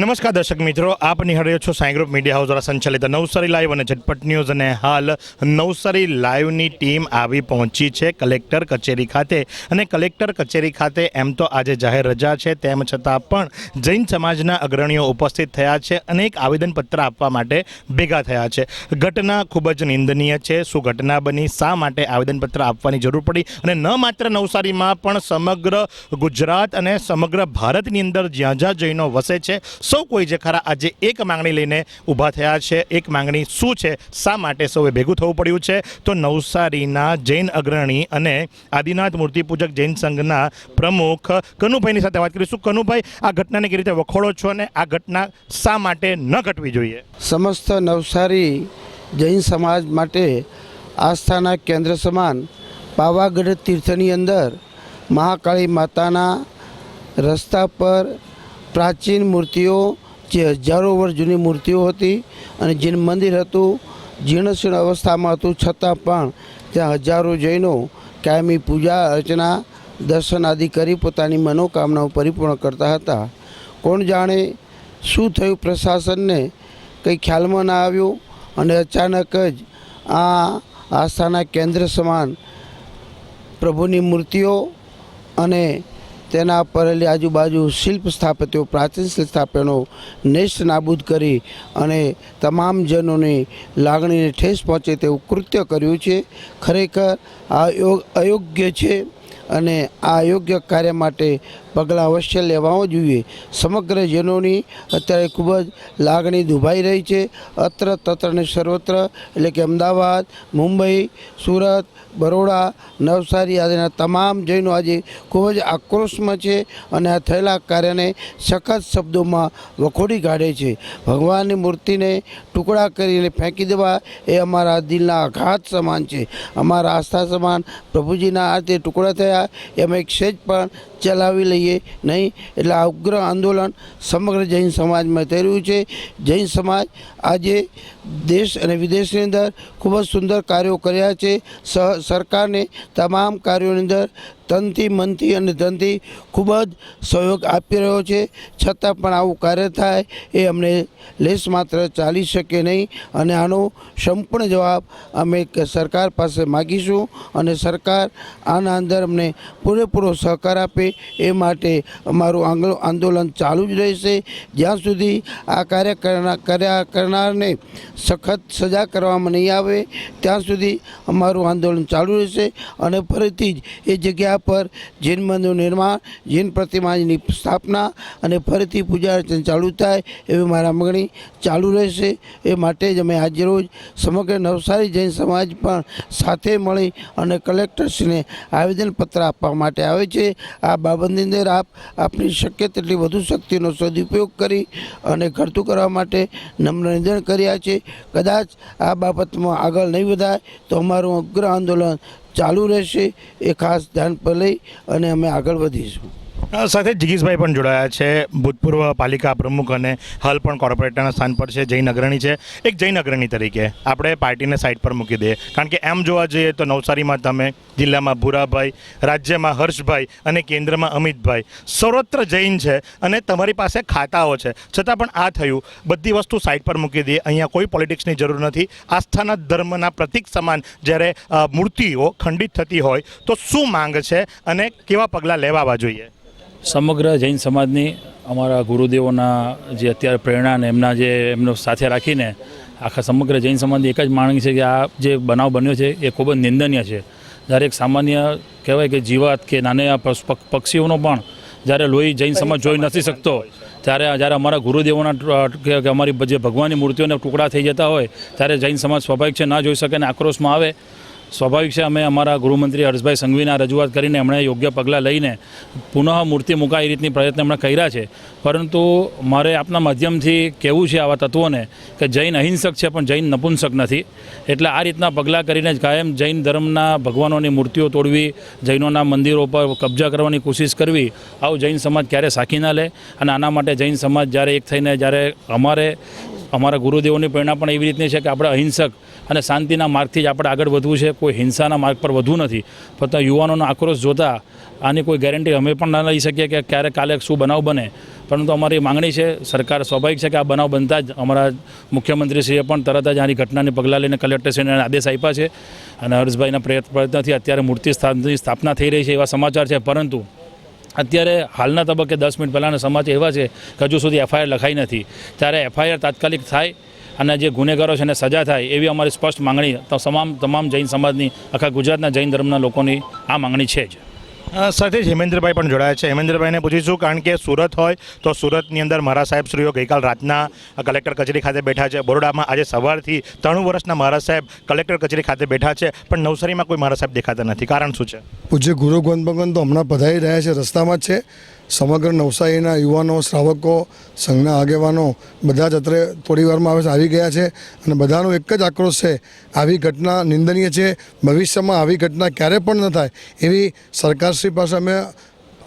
નમસ્કાર દર્શક મિત્રો, આપ નિહાળી છો સાંઈ ગ્રુપ મીડિયા હાઉસ દ્વારા સંચાલિત નવસારી લાઈવ અને ઝટપટ ન્યૂઝ. અને હાલ નવસારી લાઈવની ટીમ આવી પહોંચી છે કલેક્ટર કચેરી ખાતે. અને કલેક્ટર કચેરી ખાતે એમ તો આજે જાહેર રજા છે, તેમ છતાં પણ જૈન સમાજના અગ્રણીઓ ઉપસ્થિત થયા છે અને એક આવેદનપત્ર આપવા માટે ભેગા થયા છે. ઘટના ખૂબ જ નિંદનીય છે, શું ઘટના બની, શા માટે આવેદનપત્ર આપવાની જરૂર પડી? અને ન માત્ર નવસારીમાં પણ સમગ્ર ગુજરાત અને સમગ્ર ભારતની અંદર જ્યાં જ્યાં જૈનો વસે છે સૌ કોઈ જે ખરા આજે એક માંગણી લઈને ઊભા થયા છે. એક માંગણી શું છે? શા માટે સૌએ ભેગું થવું પડ્યું છે? તો નવસારીના જૈન અગ્રણી અને આદિનાથ મૂર્તિપૂજક જૈન સંઘના પ્રમુખ કનુભાઈની સાથે વાત કરીશું. કનુભાઈ, આ ઘટનાને કેવી રીતે વખોડો છો અને આ ઘટના શા માટે ન ઘટવી જોઈએ? સમસ્ત નવસારી જૈન સમાજ માટે આસ્થાના કેન્દ્ર સમાન પાવાગઢ તીર્થની અંદર મહાકાળી માતાના રસ્તા પર પ્રાચીન મૂર્તિઓ જે હજારો વર્ષ જૂની મૂર્તિઓ હતી અને જૈન મંદિર હતું જીર્ણશીર્ણ અવસ્થામાં હતું, છતાં પણ ત્યાં હજારો જૈનો કાયમી પૂજા અર્ચના દર્શન આદિ કરી પોતાની મનોકામનાઓ પરિપૂર્ણ કરતા હતા. કોણ જાણે શું થયું પ્રશાસનને કંઈ ખ્યાલમાં ના આવ્યું અને અચાનક જ આ આસ્થાના કેન્દ્ર સમાન પ્રભુની મૂર્તિઓ અને તેના પરેલી આજુબાજુ શિલ્પ સ્થાપત્યો, પ્રાચીન શિલ્પ સ્થાપનો નેસ્ટ નાબૂદ કરી અને તમામ જનોની લાગણીને ઠેસ પહોંચે તેવું કૃત્ય કર્યું છે. ખરેખર આ અયોગ્ય છે અને આ અયોગ્ય કાર્ય માટે પગલાં અવશ્ય લેવાઓ જોઈએ. સમગ્ર જનોની અત્યારે ખૂબ જ લાગણી દુભાઈ રહી છે. અત્ર તત્ર અને સર્વત્ર, એટલે કે અમદાવાદ, મુંબઈ, સુરત, બરોડા, નવસારી આદિના તમામ જૈનો આજે ખૂબ જ આક્રોશમાં છે અને આ થયેલા કાર્યને સખત શબ્દોમાં વખોડી કાઢે છે. ભગવાનની મૂર્તિને ટુકડા કરીને ફેંકી દેવા એ અમારા દિલના આઘાત સમાન છે. અમારા આસ્થા સમાન પ્રભુજીના હાથે ટુકડા થયા એમાં એક સેજ પણ ચલાવી લઈએ. નહીં, એટલે આ ઉગ્ર આંદોલન સમગ્ર જૈન સમાજમાં થઈ રહ્યું છે. જૈન સમાજ આજે દેશ અને વિદેશની અંદર ખૂબ જ સુંદર કાર્યો કર્યા છે. સરકારને તમામ કાર્યોની અંદર તનથી મનથી અને ધનથી ખૂબ જ સહયોગ આપી રહ્યો છે. છતાં પણ આવું કાર્ય થાય એ અમને લેસ માત્ર ચાલી શકે નહીં અને આનો સંપૂર્ણ જવાબ અમે સરકાર પાસે માગીશું અને સરકાર આના અંદર અમને પૂરેપૂરો સહકાર આપે એ માટે અમારું આંદોલન ચાલુ જ રહેશે. જ્યાં સુધી આ કાર્ય કર્યા કરનારને સખત સજા કરવામાં નહીં આવે, ત્યાં સુધી અમારું આંદોલન ચાલુ રહેશે અને ફરીથી જ એ જગ્યા પર જૈન મંદિરનું નિર્માણ, જૈન પ્રતિમાની સ્થાપના અને ફરીથી પૂજા અર્ચન ચાલુ થાય એવી મારા માંગણી ચાલુ રહેશે. એ માટે જ અમે આજે રોજ સમગ્ર નવસારી જૈન સમાજ પણ સાથે મળી અને કલેક્ટરશ્રીને આવેદનપત્ર આપવા માટે આવે છે. આ બાબતની અંદર આપ આપની શક્ય તેટલી વધુ શક્તિનો સદુપયોગ કરી અને ઘડતું કરવા માટે નમ્ર નિવેદન કર્યા છે. કદાચ આ બાબતમાં આગળ નહીં વધાય તો અમારું અગ્ર આંદોલન ચાલુ રહેશે એ ખાસ ધ્યાન પર લઈ અને અમે આગળ વધીશું. સાથે જિગીશભાઈ પણ જોડાયા છે. ભૂતપૂર્વ પાલિકા પ્રમુખ અને હાલ પણ કોર્પોરેટરના સ્થાન પર છે, જૈન અગ્રણી છે. એક જૈન અગ્રણી તરીકે આપણે પાર્ટીને સાઈડ પર મૂકી દઈએ. કારણ કે એમ જોવા જઈએ તો નવસારીમાં તમે, જિલ્લામાં ભૂરાભાઈ, રાજ્યમાં હર્ષભાઈ અને કેન્દ્રમાં અમિતભાઈ સર્વત્ર જૈન છે અને તમારી પાસે ખાતાઓ છે. છતાં પણ આ થયું. બધી વસ્તુ સાઈડ પર મૂકી દઈએ. અહીંયા કોઈ પોલિટિક્સની જરૂર નથી. આસ્થાના ધર્મના પ્રતિક સમાન જ્યારે મૂર્તિઓ ખંડિત થતી હોય તો શું માંગ છે અને કેવા પગલાં લેવાવા જોઈએ? સમગ્ર જૈન સમાજની અમારા ગુરુદેવોના જે અત્યારે પ્રેરણા અને એમના જે એમનો સાથે રાખીને આખા સમગ્ર જૈન સમાજની એક જ માંગણી છે કે આ જે બનાવ બન્યો છે એ ખૂબ જ નિંદનીય છે. જ્યારે એક સામાન્ય કહેવાય કે જીવાત કે નાના પક્ષ- પક્ષ- પક્ષીઓનો પણ જ્યારે લોહી જૈન સમાજ જોઈ નથી શકતો, ત્યારે જ્યારે અમારા ગુરુદેવોના કે અમારી જે ભગવાનની મૂર્તિઓના ટુકડા થઈ જતા હોય, ત્યારે જૈન સમાજ સ્વાભાવિક છે, ના જોઈ શકે અને આક્રોશમાં આવે. સ્વાભાવિક છે, અમે અમારા ગૃહમંત્રી હર્ષભાઈ સંઘવીના રજૂઆત કરીને એમણે યોગ્ય પગલાં લઈને પુનઃ મૂર્તિ મુકાય એ રીતની પ્રયત્ન એમણે કર્યા છે. પરંતુ મારે આપના માધ્યમથી કહેવું છે આવા તત્વોને કે જૈન અહિંસક છે, પણ જૈન નપુંસક નથી. એટલે આ રીતના પગલાં કરીને જ કાયમ જૈન ધર્મના ભગવાનોની મૂર્તિઓ તોડવી, જૈનોના મંદિરો પર કબજા કરવાની કોશિશ કરવી, આવું જૈન સમાજ ક્યારે સાખી ના લે? અને આના માટે જૈન સમાજ જ્યારે એક થઈને જ્યારે અમારે અમારા ગુરુદેવોની પ્રેરણા પણ એવી રીતની છે કે આપણે અહિંસક અને શાંતિના માર્ગથી જ આપણે આગળ વધવું છે. કોઈ હિંસાના માર્ગ પર વધવું નથી. ફક્ત યુવાનોનો આક્રોશ જોતા આની કોઈ ગેરંટી અમે પણ ના લઈ શકીએ કે ક્યારે, કાલે શું બનાવ બને. પરંતુ અમારી માંગણી છે, સરકાર સ્વાભાવિક છે કે આ બનાવ બનતા જ અમારા મુખ્યમંત્રીશ્રીએ પણ તરત જ આની ઘટનાને પગલાં લઈને કલેક્ટરશ્રીને આદેશ આપ્યા છે. અને હર્ષભાઈના પ્રયત્નથી અત્યારે મૂર્તિ સ્થાનની સ્થાપના થઈ રહી છે એવા સમાચાર છે. પરંતુ અત્યારે હાલના તબક્કે દસ મિનિટ પહેલાંના સમાચાર એવા છે કે હજુ સુધી એફઆઈઆર લખાઈ નથી. ત્યારે એફઆઈઆર તાત્કાલિક થાય અને જે ગુનેગારો છે એને સજા થાય એવી અમારી સ્પષ્ટ માંગણી તમામ તમામ જૈન સમાજની, આખા ગુજરાતના જૈન ધર્મના લોકોની આ માંગણી છે જ. સાથે જ હેમેન્દ્રભાઈ પણ જોડાયા છે. હેમેન્દ્રભાઈને પૂછીશું, કારણ કે સુરત હોય તો સુરતની અંદર મહારાજ સાહેબ શ્રીઓ ગઈકાલ રાતના કલેક્ટર કચેરી ખાતે બેઠા છે. બરોડામાં આજે સવારથી ત્રણ વર્ષના મહારાજ સાહેબ કલેક્ટર કચેરી ખાતે બેઠા છે. પણ નવસારીમાં કોઈ મહારાજ સાહેબ દેખાતા નથી. કારણ શું છે? પૂજ્ય ગુરુ ગોવિંદ ભગવાન તો હમણાં પધારી રહ્યા છે, રસ્તામાં જ છે. સમગ્ર નવસારીના યુવાનો, શ્રાવકો, સંઘના આગેવાનો બધા જ અત્રે થોડી વારમાં આવે આવી ગયા છે અને બધાનો એક જ આક્રોશ છે, આવી ઘટના નિંદનીય છે, ભવિષ્યમાં આવી ઘટના ક્યારે પણ ન થાય એવી સરકારશ્રી પાસે અમે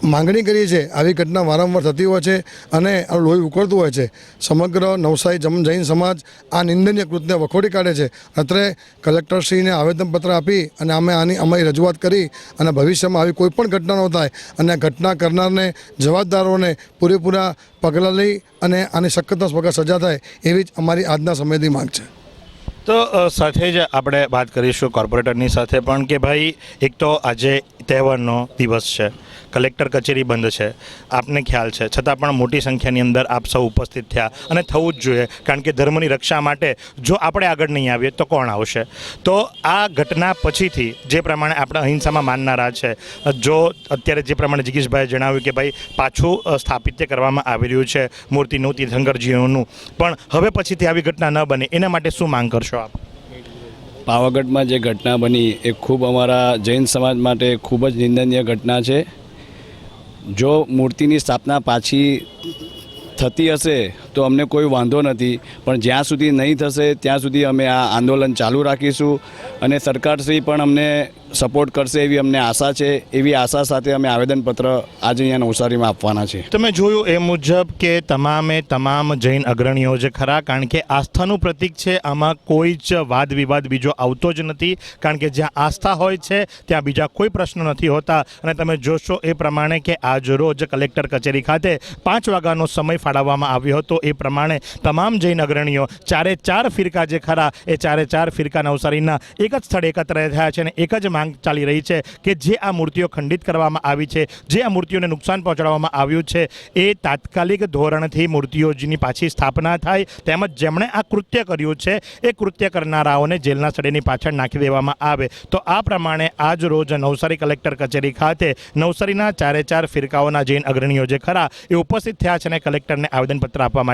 માંગણી કરીએ છીએ આવી ઘટના વારંવાર થતી હોય છે અને લોહી ઉકળતું હોય છે. સમગ્ર નવસારી જમ જૈન સમાજ આ નિંદનીય કૃત્યને વખોડી કાઢે છે. અત્રે કલેક્ટરશ્રીને આવેદનપત્ર આપી અને અમે આની અમારી રજૂઆત કરી અને ભવિષ્યમાં આવી કોઈ પણ ઘટના ન થાય અને ઘટના કરનારને, જવાબદારોને પૂરેપૂરા પગલાં લઈ અને આની સખત સજા થાય એવી જ અમારી આજના સમયની માંગ છે. તો સાથે જ આપણે વાત કરીશું કોર્પોરેટરની સાથે પણ કે ભાઈ, એક તો આજે તહેવારનો દિવસ છે. કલેક્ટર કચેરી બંધ છે. આપને ખ્યાલ છે. છતાં પણ મોટી સંખ્યાની અંદર આપ સૌ ઉપસ્થિત થયા અને થવું જ જોઈએ, કારણ કે ધર્મની રક્ષા માટે જો આપણે આગળ નહીં આવીએ તો કોણ આવશે? તો આ ઘટના પછીથી જે પ્રમાણે આપણે અહિંસામાં માનનારા છે, જો અત્યારે જે પ્રમાણે જિગીશભાઈએ જણાવ્યું કે ભાઈ પાછું સ્થાપિત્ય કરવામાં આવી રહ્યું છે મૂર્તિનું, તીર્થંકરજીઓનું, પણ હવે પછીથી આવી ઘટના ન બને, એના માટે શું માંગ કરશો આપ? પાવાગઢમાં જે ઘટના બની, એ ખૂબ અમારા જૈન સમાજ માટે ખૂબ જ નિંદનીય ઘટના છે. જો મૂર્તિની સ્થાપના પાછી થતી હશે તો અમને કોઈ વાંધો નથી. પણ જ્યાં સુધી નહીં થશે, ત્યાં સુધી અમે આ આંદોલન ચાલુ રાખીશું અને સરકારશ્રી પણ અમને સપોર્ટ કરશે એવી અમને આશા છે. એવી આશા સાથે અમે આવેદનપત્ર આજે અહીંયા નવસારીમાં આપવાના છે. તમે જોયું એ મુજબ કે તમામે તમામ જૈન અગ્રણીઓ જે ખરા, કારણ કે આસ્થાનું પ્રતીક છે. આમાં કોઈ જ વાદ વિવાદ બીજો આવતો જ નથી, કારણ કે જ્યાં આસ્થા હોય છે, ત્યાં બીજા કોઈ પ્રશ્ન નથી હોતા. અને તમે જોશો એ પ્રમાણે કે આજ રોજ કલેક્ટર કચેરી ખાતે પાંચ વાગ્યાનો સમય ફાળવવામાં આવ્યો હતો. એ પ્રમાણે તમામ જૈન અગ્રણીઓ ચારે ચાર ફિરકા જે ખરા એ ચારે ચાર ફિરકા નવસારીના એક જ સ્થળે એકત્ર થયા છે અને એક જ માંગ ચાલી રહી છે કે જે આ મૂર્તિઓ ખંડિત કરવામાં આવી છે, જે આ મૂર્તિઓને નુકસાન પહોંચાડવામાં આવ્યું છે, એ તાત્કાલિક ધોરણથી મૂર્તિઓની પાછી સ્થાપના થાય તેમજ જેમણે આ કૃત્ય કર્યું છે, એ કૃત્ય કરનારાઓને જેલના સ્થળેની પાછળ નાખી દેવામાં આવે. તો આ પ્રમાણે આજ રોજ નવસારી કલેક્ટર કચેરી ખાતે નવસારીના ચારે ચાર ફિરકાઓના જૈન અગ્રણીઓ જે ખરા એ ઉપસ્થિત થયા છે અને કલેક્ટરને આવેદનપત્ર આપવા માટે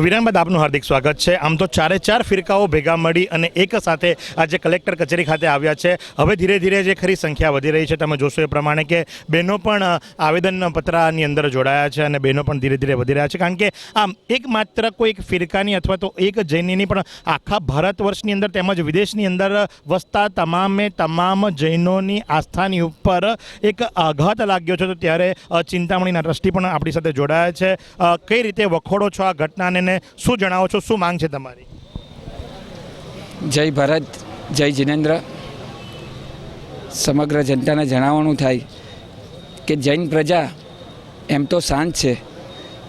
વિરામ બાદ આપનું હાર્દિક સ્વાગત છે. આમ તો ચારે ચાર ફિરકાઓ ભેગા મળી અને એક સાથે આજે કલેક્ટર કચેરી ખાતે આવ્યા છે. હવે ધીરે ધીરે જે ખરી સંખ્યા વધી રહી છે, તમે જોશો એ પ્રમાણે કે બહેનો પણ આવેદન પત્રની અંદર જોડાયા છે અને બહેનો પણ ધીરે ધીરે વધી રહ્યા છે. કારણ કે આમ એક માત્ર કોઈ એક ફિરકાની અથવા તો એક જૈનની પણ આખા ભારત વર્ષની અંદર તેમજ વિદેશની અંદર વસતા તમામે તમામ જૈનોની આસ્થાની ઉપર એક આઘાત લાગ્યો છે. તો ત્યારે ચિંતામણીના ટ્રસ્ટી પણ આપણી સાથે જોડાયા છે. કઈ રીતે વખોડો છો આ ઘટનાને ને શું જણાવો છો? શું માંગ છે તમારી? જય ભારત, જય જિનેન્દ્ર. સમગ્ર જનતાને જણાવવાનું થાય કે જૈન પ્રજા એમ તો શાંત છે,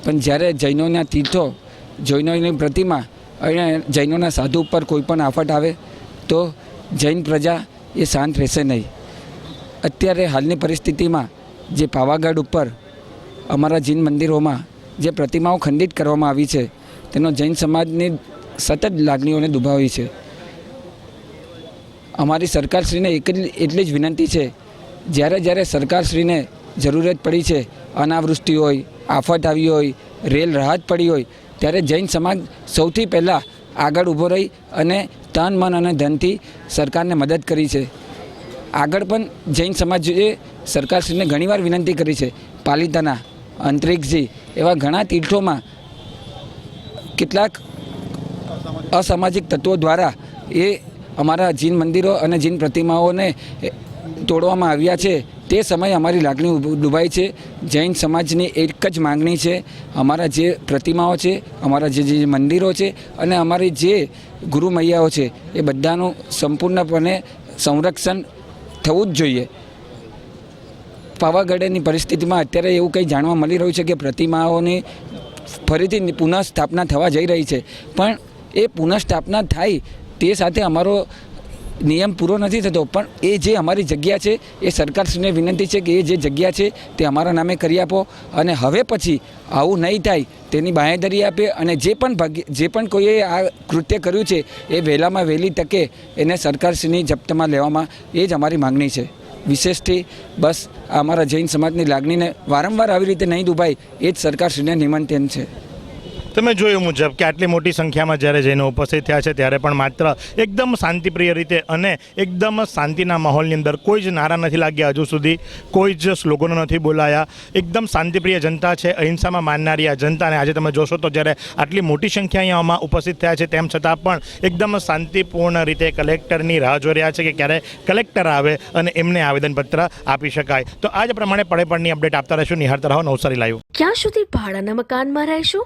પણ જ્યારે જૈનોના તીર્થો, જૈનોની પ્રતિમા અને જૈનોના સાધુ ઉપર કોઈ પણ આફત આવે, તો જૈન પ્રજા એ શાંત રહેશે નહીં. અત્યારે હાલની પરિસ્થિતિમાં જે પાવાગઢ ઉપર અમારા જૈન મંદિરોમાં જે પ્રતિમાઓ ખંડિત કરવામાં આવી છે તેનો જૈન સમાજની સતત લાગણીઓને દુભાવી છે. અમારી સરકારશ્રીને એક જ એટલી જ વિનંતી છે, જ્યારે જ્યારે સરકારશ્રીને જરૂરત પડી છે, અનાવૃષ્ટિ હોય, આફત આવી હોય, રેલ રાહત પડી હોય, ત્યારે જૈન સમાજ સૌથી પહેલાં આગળ ઊભો રહી અને તન, મન અને ધનથી સરકારને મદદ કરી છે. આગળ પણ જૈન સમાજે સરકારશ્રીને ઘણીવાર વિનંતી કરી છે. પાલિતાના અંતરિક્ષજી એવા ઘણા તીર્થોમાં કેટલાક અસામાજિક તત્વો દ્વારા એ અમારા જીન મંદિરો અને જીન પ્રતિમાઓને તોડવામાં આવ્યા છે. તે સમયે અમારી લાગણી ડૂબાઈ છે. જૈન સમાજની એક જ માગણી છે. અમારા જે પ્રતિમાઓ છે, અમારા જે જે મંદિરો છે અને અમારી જે ગુરુ મૈયાઓ છે, એ બધાનું સંપૂર્ણપણે સંરક્ષણ થવું જ જોઈએ. પાવાગઢની પરિસ્થિતિમાં અત્યારે એવું કંઈ જાણવા મળી રહ્યું છે કે પ્રતિમાઓની ફરીથી પુનઃસ્થાપના થવા જઈ રહી છે. પણ એ પુનઃસ્થાપના થાય તે સાથે અમારો નિયમ પૂરો નથી થતો. પણ એ જે અમારી જગ્યા છે, એ સરકારશ્રીને વિનંતી છે કે એ જે જગ્યા છે, તે અમારા નામે કરી આપો. અને હવે પછી આવું નહીં થાય, તેની બાંહેધરી આપે અને જે પણ ભાગ્ય, જે પણ કોઈએ આ કૃત્ય કર્યું છે, એ વહેલામાં વહેલી તકે એને સરકારશ્રીની જપ્તમાં લેવામાં એ જ અમારી માગણી છે. વિશેષથી બસ અમારા જૈન સમાજની લાગણીને વારંવાર આવી રીતે નહીં દુભાય એ જ સરકારશ્રીને નિમંત્રણ છે. તમે જોયું મુજબ કે આટલી મોટી સંખ્યામાં જ્યારે જઈને ઉપસ્થિત થયા છે, ત્યારે પણ માત્ર એકદમ શાંતિપ્રિય રીતે અને એકદમ શાંતિના માહોલની અંદર કોઈ જ નારા નથી લાગ્યા હજુ સુધી, કોઈ જ સ્લોગનો નથી બોલાયા. એકદમ શાંતિપ્રિય જનતા છે, અહિંસામાં માનનારી આ જનતાને આજે તમે જોશો તો જ્યારે આટલી મોટી સંખ્યા અહીંયામાં ઉપસ્થિત થયા છે, તેમ છતાં પણ એકદમ શાંતિપૂર્ણ રીતે કલેક્ટરની રાહ જોઈ રહ્યા છે કે ક્યારે કલેક્ટર આવે અને એમને આવેદનપત્ર આપી શકાય. તો આજ પ્રમાણે પડે પડની અપડેટ આપતા રહીશું. નિહાળતા રહો નવસારી લાઈવ ક્યાં સુધી ભાડાના મકાનમાં રહેશો?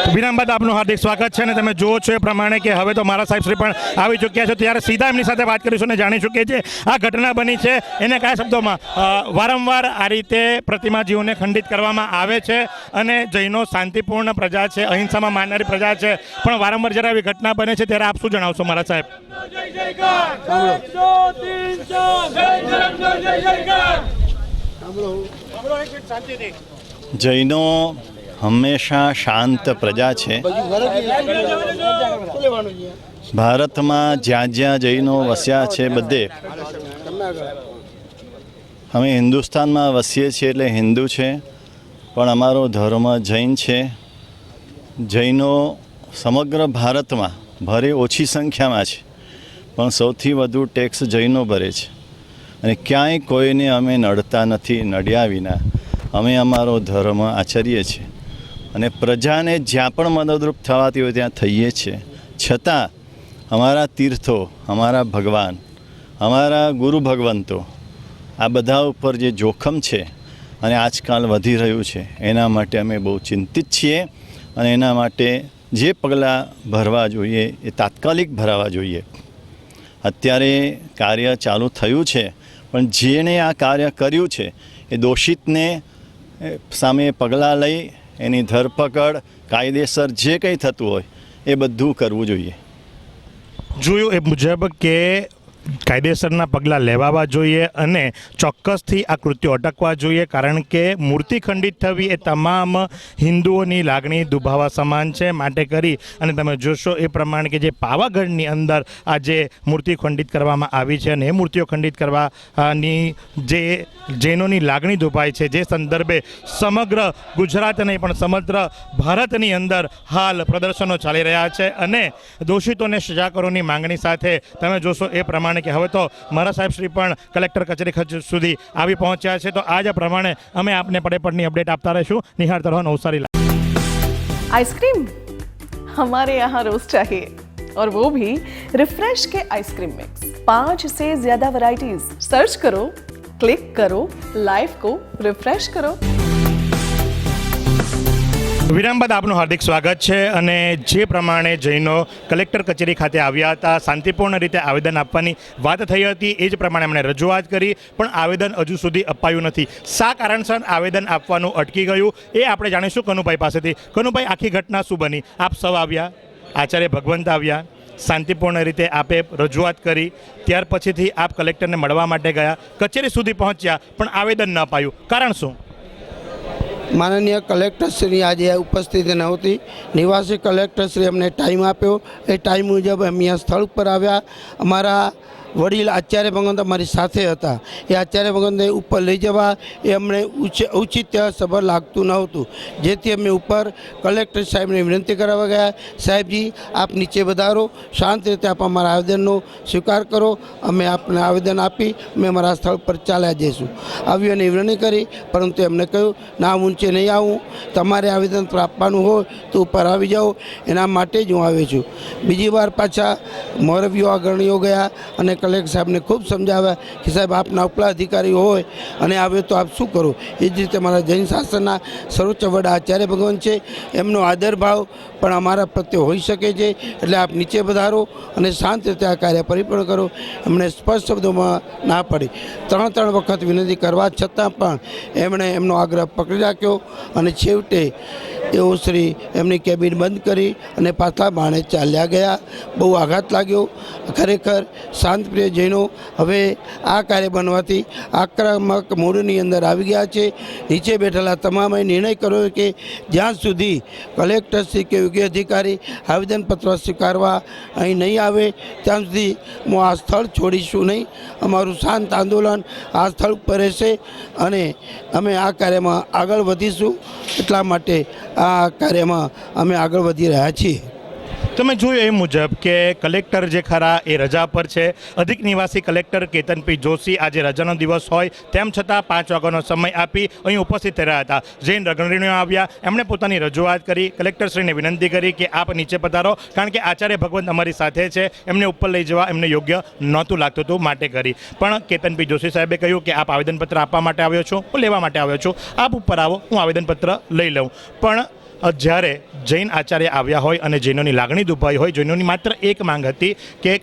વિરામ બાદ આપનું હાર્દિક સ્વાગત છે અને તમે જુઓ છો એ પ્રમાણે કે હવે તો મારા સાહેબ શ્રી પણ આવી ચૂક્યા છે. ત્યારે સીધા એમની સાથે વાત કરીશું અને જાણીશું કે જે આ ઘટના બની છે. એને કયા શબ્દોમાં? વારંવાર આ રીતે પ્રતિમાજીઓને ખંડિત કરવામાં આવે છે અને જૈનો શાંતિપૂર્ણ પ્રજા છે, અહિંસામાં માનનારી પ્રજા છે. પણ વારંવાર જ્યારે આવી ઘટના બને છે ત્યારે આપ શું જણાવશો મારા સાહેબ? જૈનો હંમેશા શાંત પ્રજા છે. ભારતમાં જ્યાં જ્યાં જૈનો વસ્યા છે બધે. અમે હિન્દુસ્તાનમાં વસીએ છીએ એટલે હિન્દુ છે, પણ અમારો ધર્મ જૈન છે. જૈનો સમગ્ર ભારતમાં ભરે ઓછી સંખ્યામાં છે, પણ સૌથી વધુ ટેક્સ જૈનો ભરે છે. અને ક્યાંય કોઈને અમે નડતા નથી, નડ્યા વિના. અમે અમારો ધર્મ આચરીએ છીએ. અને પ્રજાને જ્યાં પણ મદદરૂપ થવાતી હોય ત્યાં થઈએ છીએ. છતાં, અમારા તીર્થો, અમારા ભગવાન, અમારા ગુરુ ભગવંતો, આ બધા ઉપર જે જોખમ છે અને આજકાલ વધી રહ્યું છે, એના માટે અમે બહુ ચિંતિત છીએ અને એના માટે જે પગલાં ભરવા જોઈએ એ તાત્કાલિક ભરાવા જોઈએ. અત્યારે કાર્ય ચાલુ થયું છે, પણ જેણે આ કાર્ય કર્યું છે, એ દોષિતને સામે પગલાં લઈ એની ધરપકડ, કાયદેસર જે કંઈ થતું હોય, એ બધું કરવું જોઈએ. જોયું એ મુજબ કે કાયદેસરના પગલાં લેવાવા જોઈએ અને ચોક્કસથી આ કૃત્યો અટકવા જોઈએ, કારણ કે મૂર્તિ ખંડિત થવી એ તમામ હિન્દુઓની લાગણી દુભાવા સમાન છે માટે કરી. અને તમે જોશો એ પ્રમાણે કે જે પાવાગઢની અંદર આ જે મૂર્તિ ખંડિત કરવામાં આવી છે અને એ મૂર્તિઓ ખંડિત કરવાની જે જૈનોની લાગણી દુભાય છે, જે સંદર્ભે સમગ્ર ગુજરાત નહીં પણ સમગ્ર ભારતની અંદર હાલ પ્રદર્શનો ચાલી રહ્યા છે. અને દોષિતોને સજા કરોની માંગણી સાથે તમે જોશો એ પ્રમાણે કે હવે તો મારા સાહેબ શ્રી પણ કલેક્ટર કચેરી ખચ સુધી આવી પહોંચ્યા છે તો આ જ પ્રમાણે અમે આપને પડે પડની અપડેટ આપતા રહીશું નિહાળતા રહો નવસારી आइसक्रीम हमारे यहाँ रोज चाहिए और वो भी रिफ्रेश के आइसक्रीम मिक्स पांच से ज्यादा वैरायटीज सर्च करो क्लिक करो लाइफ को रिफ्रेश करो વિરામ બાદ આપનું હાર્દિક સ્વાગત છે અને જે પ્રમાણે જૈનો કલેક્ટર કચેરી ખાતે આવ્યા હતા, શાંતિપૂર્ણ રીતે આવેદન આપવાની વાત થઈ હતી, એ જ પ્રમાણે એમણે રજૂઆત કરી, પણ આવેદન હજુ સુધી અપાયું નથી. શા કારણસર આવેદન આપવાનું અટકી ગયું, એ આપણે જાણીશું. કનુભાઈ પાસેથી. કનુભાઈ, આખી ઘટના શું બની? આપ સૌ આવ્યા, આચાર્ય ભગવંત આવ્યા, શાંતિપૂર્ણ રીતે આપે રજૂઆત કરી, ત્યાર પછીથી આપ કલેક્ટરને મળવા માટે ગયા, કચેરી સુધી પહોંચ્યા, પણ આવેદન ન અપાયું. કારણ શું? માનનીય કલેક્ટરશ્રી આજે ઉપસ્થિત નહોતી. નિવાસી કલેક્ટરશ્રી અમને ટાઈમ આપ્યો. એ ટાઈમ મુજબ અમે અહીંયા સ્થળ ઉપર આવ્યા. અમારા વડીલ આચાર્ય ભગવંત અમારી સાથે હતા. એ આચાર્ય ભગવંતને ઉપર લઈ જવા એ અમને ઔચિત્ય સભર લાગતું નહોતું. જેથી અમે ઉપર કલેક્ટર સાહેબને વિનંતી કરાવવા ગયા. સાહેબજી, આપ નીચે વધારો, શાંત રીતે આપ અમારા આવેદનનો સ્વીકાર કરો. અમે આપને આવેદન આપી, અમે અમારા સ્થળ પર ચાલ્યા જઈશું. આવી અને વિનંતી કરી, પરંતુ એમને કહ્યું ના ઊંચે નહીં આવું. તમારે આવેદન આપવાનું હોય, તો ઉપર આવી જાઓ. એના માટે જ હું આવ્યો છું. બીજી વાર પાછા મોરબીઓ અગ્રણીઓ ગયા અને કલેક્ટર સાહેબને ખૂબ સમજાવ્યા કે સાહેબ આપના ઉપલા અધિકારી હોય અને આવે તો આપ શું કરો? એ જ રીતે મારા જૈન શાસનના સર્વોચ્ચ વડા આચાર્ય ભગવાન છે, એમનો આદર ભાવ પણ અમારા પ્રત્યે હોઈ શકે છે, એટલે આપ નીચે વધારો અને શાંત રીતે આ કાર્ય પરિપૂર્ણ કરો. એમણે સ્પષ્ટ શબ્દોમાં ના પડી. ત્રણ ત્રણ વખત વિનંતી કરવા છતાં પણ એમણે એમનો આગ્રહ પકડી રાખ્યો અને છેવટે એઓ શ્રી એમની કેબિન બંધ કરી અને પાછા બાણે ચાલ્યા ગયા. બહુ આઘાત લાગ્યો. ખરેખર શાંતપ્રિય જૈનો હવે આ કાર્ય બનવાથી આક્રમક મૂડની અંદર આવી ગયા છે. નીચે બેઠેલા તમામે નિર્ણય કર્યો કે જ્યાં સુધી કલેક્ટરશ્રી કે યોગ્ય અધિકારી આવેદનપત્ર સ્વીકારવા અહીં નહીં આવે, ત્યાં સુધી હું આ સ્થળ છોડીશું નહીં. અમારું શાંત આંદોલન આ સ્થળ ઉપર રહેશે અને અમે આ કાર્યમાં આગળ વધીશું. એટલા માટે આ કાર્યમાં અમે આગળ વધી રહ્યા છીએ. તમે જોયું એ મુજબ કે કલેક્ટર જે ખરા એ રજા પર છે. અધિક નિવાસી કલેક્ટર કેતન પી જોશી આજે રજાનો દિવસ હોય તેમ છતાં પાંચ વાગ્યાનો સમય આપી અહીં ઉપસ્થિત રહ્યા હતા. જૈન અગ્રણીઓ આવ્યા. એમણે પોતાની રજૂઆત કરી. કલેક્ટરશ્રીને વિનંતી કરી કે આપ નીચે પધારો, કારણ કે આચાર્ય ભગવંત અમારી સાથે છે. એમને ઉપર લઈ જવા એમને યોગ્ય નહોતું લાગતું હતું માટે કરી. પણ કેતન પી જોશી સાહેબે કહ્યું કે આપ આવેદનપત્ર આપવા માટે આવ્યો છો, હું લેવા માટે આવ્યો છું. આપ ઉપર આવો, હું આવેદનપત્ર લઈ લઉં. પણ જ્યારે જૈન આચાર્ય આવ્યા હોય અને જૈનોની લાગણી દુભાઈ હોય, જૈનોની માત્ર એક માંગ હતી કે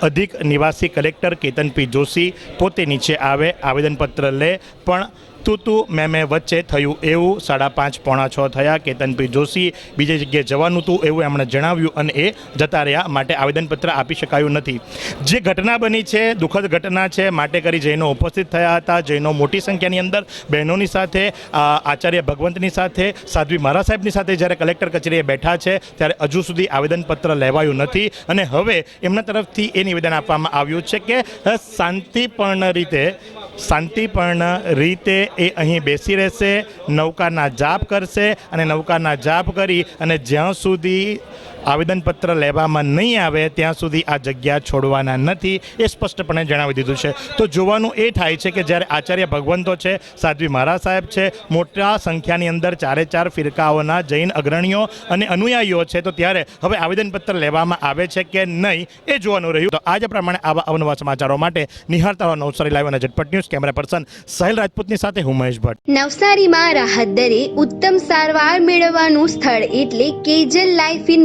અધિક નિવાસી કલેક્ટર કેતન પી જોશી પોતે નીચે આવે, આવેદનપત્ર લે, પણ તું તું મેં મેં વચ્ચે થયું એવું. સાડા પાંચ, પોણા છ થયા. કેતનભાઈ જોશી બીજી જગ્યાએ જવાનું હતું એવું એમણે જણાવ્યું અને એ જતા રહ્યા માટે આવેદનપત્ર આપી શકાયું નથી. જે ઘટના બની છે, દુઃખદ ઘટના છે, માટે કરી જૈનો ઉપસ્થિત થયા હતા. જૈનો મોટી સંખ્યાની અંદર બહેનોની સાથે આચાર્ય ભગવંતની સાથે, સાધ્વી મહારાજ સાહેબની સાથે જ્યારે કલેક્ટર કચેરીએ બેઠા છે, ત્યારે હજુ સુધી આવેદનપત્ર લેવાયું નથી. અને હવે એમના તરફથી એ નિવેદન આપવામાં આવ્યું છે કે શાંતિપૂર્ણ રીતે શાંતિપૂર્ણ રીતે એ અહીં બેસી રહેશે, નૌકાના જાપ કરશે અને નૌકાના જાપ કરી અને જ્યાં સુધી આવેદનપત્ર લેવામાં નહીં આવે, ત્યાં સુધી આ જગ્યા છોડવાના નથી એ સ્પષ્ટપણે જણાવી દીધું છે. તો જોવાનું એ થાય છે કે જ્યારે આચાર્ય ભગવંતો છે, સાધ્વી મહારાજ સાહેબ છે, મોટા સંખ્યાની અંદર ચારે ચાર ફિરકાઓના જૈન અગ્રણીઓ અને અનુયાયીઓ છે, તો ત્યારે હવે આવેદનપત્ર લેવામાં આવે છે કે નહીં એ જોવાનું રહ્યું. તો આજ પ્રમાણે આવા અવનવા સમાચારો માટે નિહાળતા નવસારી લાઈવ અને ઝટપટ ન્યૂઝ કેમેરા પર્સન સાહિલ રાજપૂતની સાથે હું મહેશ ભટ્ટ. નવસારીમાં રાહત દરે ઉત્તમ સારવાર મેળવવાનું સ્થળ એટલે Kejal life in